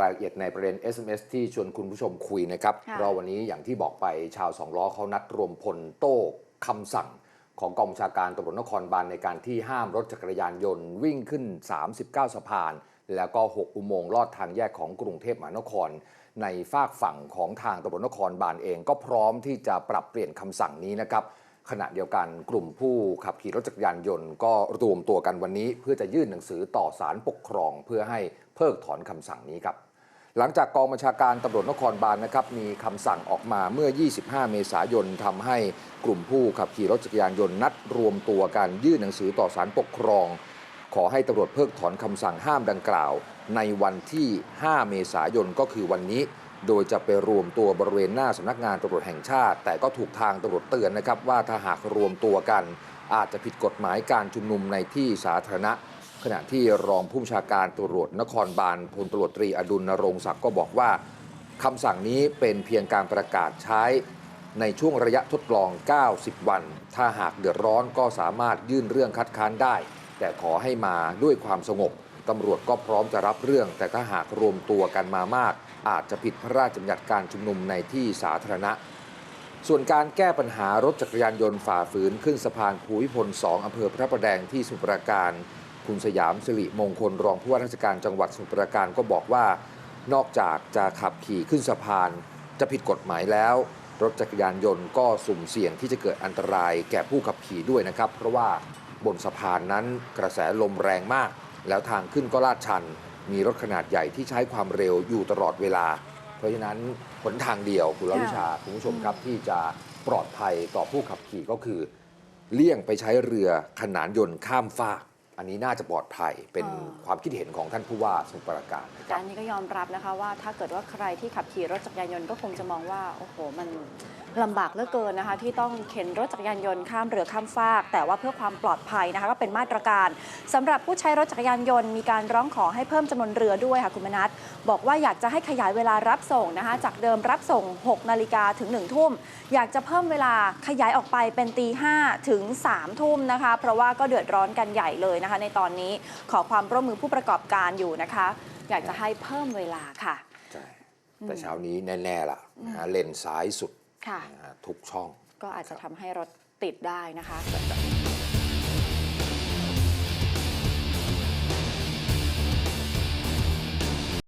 รายละเอียดในประเด็น SMS ที่ชวนคุณผู้ชมคุยนะครับค่ะเพราะวันนี้อย่างที่บอกไปชาวสองล้อเขานัดรวมพลโต้คำสั่งของกองบัญชาการตำรวจนครบาลในการที่ห้ามรถจักรยานยนต์วิ่งขึ้น 39 สะพาน แล้วก็ 6 อุโมงค์ลอดทางแยกของกรุงเทพมหานคร ในฝากฝั่งของทางตำรวจนครบาลเองก็พร้อมที่จะปรับเปลี่ยนคำสั่งนี้นะครับขณะเดียวกันกลุ่มผู้ขับขี่รถจักรยานยนต์ก็รวมตัวกันวันนี้ เพื่อจะยื่นหนังสือต่อศาลปกครอง เพื่อให้เพิกถอนคำสั่งนี้ครับ หลังจากกองบัญชาการตำรวจนครบาลนะครับมีคำสั่งออกมาเมื่อ 25 เมษายนทำให้กลุ่มผู้ขับขี่รถจักรยานยนต์นัดรวมตัวกันยื่นหนังสือต่อศาลปกครอง ขอให้ตำรวจเพิกถอนคำสั่งห้ามดังกล่าว ในวันที่ 5 เมษายนก็คือวันนี้โดยจะไปรวมตัวบริเวณหน้าสำนักงานตำรวจแห่งชาติ แต่ก็ถูกทางตำรวจเตือนนะครับว่าถ้าหากรวมตัวกัน อาจจะผิดกฎหมายการชุมนุมในที่สาธารณะ ขณะที่รองผู้บัญชาการตำรวจนครบาลพลตำรวจตรีอดุลนรงศักดิ์ก็บอกว่าคำสั่งนี้เป็นเพียงการประกาศใช้ในช่วงระยะทดลอง 90 วัน ถ้าหากเดือดร้อนก็สามารถยื่นเรื่องคัดค้านได้ แต่ขอให้มาด้วยความสงบตำรวจก็พร้อมจะรับเรื่อง แต่ถ้าหากรวมตัวกันมามาก อาจจะผิดพระราชบัญญัติการชุมนุมในที่สาธารณะ ส่วนการแก้ปัญหารถจักรยานยนต์ฝ่าฝืนขึ้นสะพานภูมิพล 2อำเภอพระประแดงที่สมุทรปราการ คุณสยามสิริมงคลรองผู้ว่าราชการจังหวัดสมุทรปราการก็บอกว่านอกจากจะขับขี่ขึ้นสะพานจะผิดกฎหมายแล้ว รถจักรยานยนต์ก็สุ่มเสี่ยงที่จะเกิดอันตรายแก่ผู้ขับขี่ด้วยนะครับ เพราะว่าบนสะพานนั้นกระแสลมแรงมาก แล้วทางขึ้นก็ลาดชัน มีรถขนาดใหญ่ที่ใช้ความเร็วอยู่ตลอดเวลา เพราะฉะนั้นหนทางเดียวคุณลวิชาคุณผู้ชมครับที่จะปลอดภัยต่อผู้ขับขี่ก็คือ เลี่ยงไปใช้เรือขนานยนต์ข้ามฟาก อันนี้น่าจะปลอดภัยเป็นอ่าความคิดเห็นของท่านผู้ว่าสมุทรปราการนะคแต่รับอันนี้ก็ยอมรับนะคะว่าถ้าเกิดว่าใครที่ขับขี่รถจักรยานยนต์ก็คงจะมองว่าโอ้โหมัน ลำบากเหลือเกินนะคะ ที่ต้องเข็นรถจักรยานยนต์ข้ามเรือข้ามฟาก แต่ว่าเพื่อความปลอดภัยนะคะก็เป็นมาตรการสำหรับผู้ใช้รถจักรยานยนต์มีการร้องขอให้เพิ่มจำนวนเรือด้วยค่ะคุณมนัทบอกว่าอยากจะให้ขยายเวลารับส่งนะคะจากเดิมรับส่ง 6 นาฬิกาถึง 1 ทุ่ม อยากจะเพิ่มเวลาขยายออกไปเป็นตีห้าถึง3ทุ่มนะคะ เพราะว่าก็เดือดร้อนกันใหญ่เลยนะคะ ในตอนนี้ขอความร่วมมือผู้ประกอบการอยู่นะคะ อยากจะให้เพิ่มเวลาค่ะใช่แต่เช้านี้แน่ ๆ ล่ะนะเลนซ้ายสุด ทุกช่อง ก็อาจจะทำให้รถติดได้นะคะนะครับ